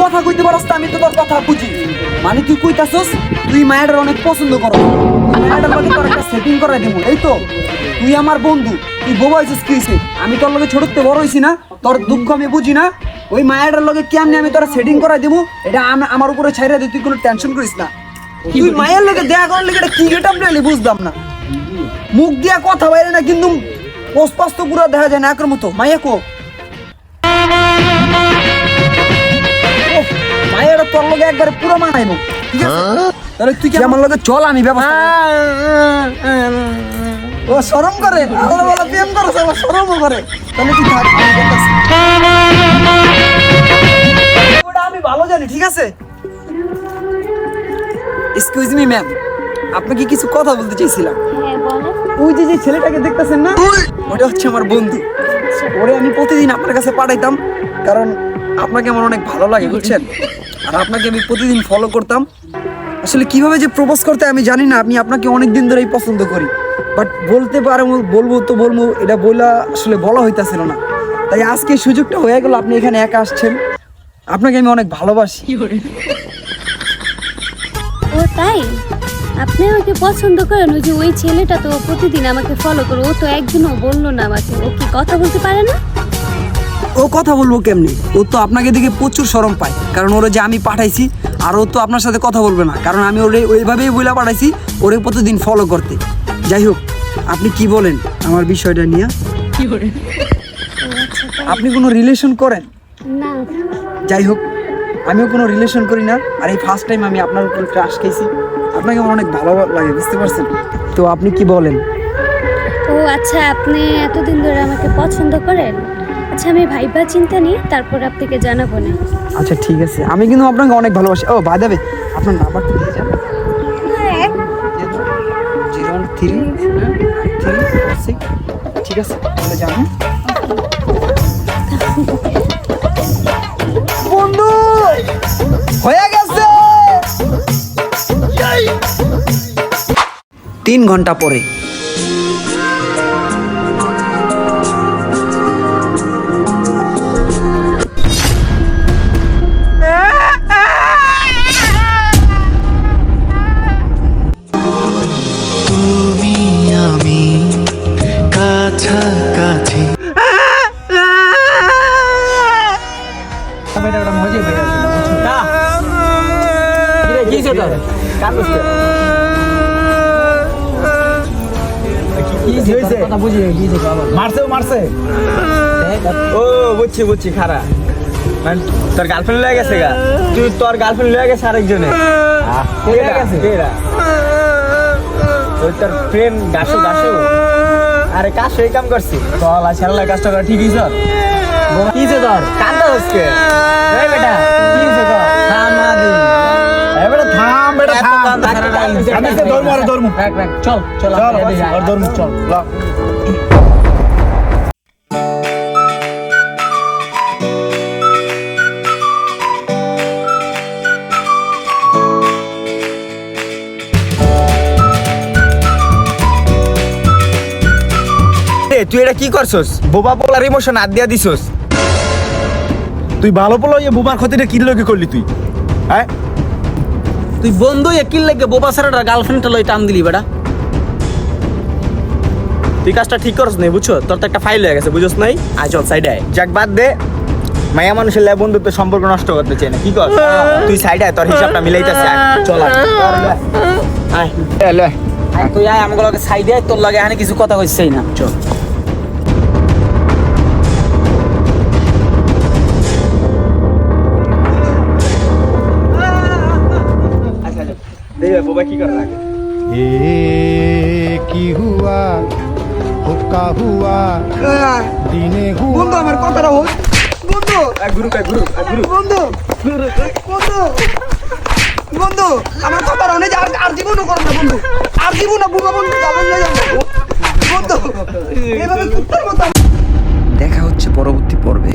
কথা কইতে পারস আমি তো তোর কথা বুঝি। মানে তুই কইতাছস? তুই মায়ের অনেক পছন্দ করো মায়ের লগে তোর একটা সেটিং করাই দেবো এই তো তুই আমার বন্ধু তুই বোবা হয়েছিস কি হয়েছে আমি তোর লগে ছোটতে বড় হয়েছি না তোর দুঃখ আমি বুঝি না। ওই মায়ের লগে কেমনি আমি তোরা সেটিং করাই দেবো এটা আম- আমার উপরে ছাইরা দিই তুই কোনো টেনশন করিস না। তুই মায়ের লগে দেখা করার লগে এটা কি গেটাপ নিলি বুঝলাম না। মুখ দিয়া কথা বাইরে না কিন্তু পোস্পাস্ত পুরো দেখা যায় না একের মতো মাইয়া কো? মানাইবো। ঠিক আছে? তাহলে তুই কি আমার লগে চল আমি ব্যবস্থা ও শরম করে? আল্লাহ বলা প্রেম করে আবার শরমও করে। তাহলে তুই থাক আমি ওটা আমি ভালো জানি ঠিক আছে? এক্সকিউজ মি ম্যাম আপনাকে কিছু কথা বলতে চাইছিলাম? হ্যাঁ ওই যে যে ছেলেটাকে দেখতেছেন না ওটা হচ্ছে আমার বন্ধু। ওরে আমি প্রতিদিন আপনার কাছে পাঠাইতাম কারণ আপনাকে আমার অনেক ভালো লাগে, বুঝছেন? আর আপনাকে আমি প্রতিদিন ফলো করতাম। আসলে কীভাবে যে প্রপোজ করতে আমি জানি না, আমি আপনাকে অনেক দিন ধরেই পছন্দ করি। বাট বলতে পারব বলব তো বলব, এটা বলা আসলে বলা হইতাছিল না। তাই আজকে সুযোগটা হয়ে গেল, আপনি এখানে একা আসছেন। আপনাকে আমি অনেক ভালোবাসি। ও তাই? আপনি আমাকে পছন্দ করেন, ওই যে ওই ছেলেটা তো প্রতিদিন আমাকে ফলো করে, ও তো একদিনও বলল না আমাকে, ও কি কথা বলতে পারে না? ও কথা বলব কেমনি? ও তো আপনাকে দেখে প্রচুর শরম পায়। কারণ ওরা যে আমি পাঠাইছি আর ও তো আপনার সাথে কথা বলবে না। কারণ আমি ওরে ওইভাবেই বইলা পাঠাইছি ওরে প্রতিদিন ফলো করতে। যাই হোক আপনি কি বলেন আমার বিষয়টা নিয়ে? আচ্ছা তাই। আপনি কোনো রিলেশন করেন? না। যাই হোক আমিও কোনো রিলেশন করি না। আর এই ফার্স্ট টাইম আমি আপনার উপর ক্রাশ খেয়েছি। আপনাকে আমার অনেক ভালো লাগে বুঝতে পারছেন? তো আপনি কি বলেন? ও আচ্ছা আপনি এতদিন ধরে আমাকে পছন্দ করেন? আচ্ছা আমি ভাইবা চিন্তা নিয়ে তারপর আপনাকে জানাব না। আচ্ছা ঠিক আছে। আমি কিন্তু আপনাকে অনেক ভালোবাসি। ও বাই দেবে আপনার নাম্বারটা দিয়ে যান থ্রি সিক্স, ঠিক আছে, তাহলে হ্যাঁ? বন্ধু, হয়ে গেছে! তিন ঘণ্টা পরে। মারছে ও মারছে ও বুঝছি বুঝছি খারা মানে তোর গার্লফ্রেন্ড লয়ে গেছে গা? তুই তোর গার্লফ্রেন্ড লয়ে গেছে আরেকজনে? লয়ে গেছে কেরা ওই তোর আরে কাজ এই কাম করছি। চল আর ছেলে কাজটা করা ঠিকই স্যার কি হয়েছে তোর? কান্দা হচ্ছে। বেটা কি দি এই বেটা থাম বেটা থাম। আমি সে ধর্ম আর ধর্ম চল চল চল আর ধর্ম চল ল। এ, তুই এটা কি করছস? বোবা পোলার ইমোশন হাত দিয়া দিছস। তুই ভালো এই বোমার ক্ষতিটা কি লোকে করলি তুই? হ্যাঁ? তুই বন্ধু একিল লেগে বোবা সারাটা গার্লফ্রেন্ডটা লই টান দিলি বেটা। তুই কাজটা ঠিক করছ নাই বুঝছ? তোর তো একটা ফাইল হয়ে গেছে বুঝছস নাই? আয় চল সাইডে আয়। যাক বাদ দে। মায়া মানুষের লাই বন্ধুত্ব সম্পর্ক নষ্ট করতে চাই না কি কর? তুই সাইডে আয় তোর হিসাবটা মিলাইতেছে চল আয়। তুই আয় আমাকে লগে সাইডে আয়, তোর লগে এখানে কিছু কথা কইছেই না। চল। কি হুয়া হুয়া হ্যাঁ। দিনে হুয়া। বন্ধু আমার কথাটা হোক বন্ধু। গুরু কাই গুরু গুরু। বন্ধু। বন্ধু। বন্ধু আমার আর আর না বন্ধু। আর বুবা বন্ধু যাবেন না বন্ধু এভাবে কুত্তার দেখা হচ্ছে পরবর্তী পর্বে।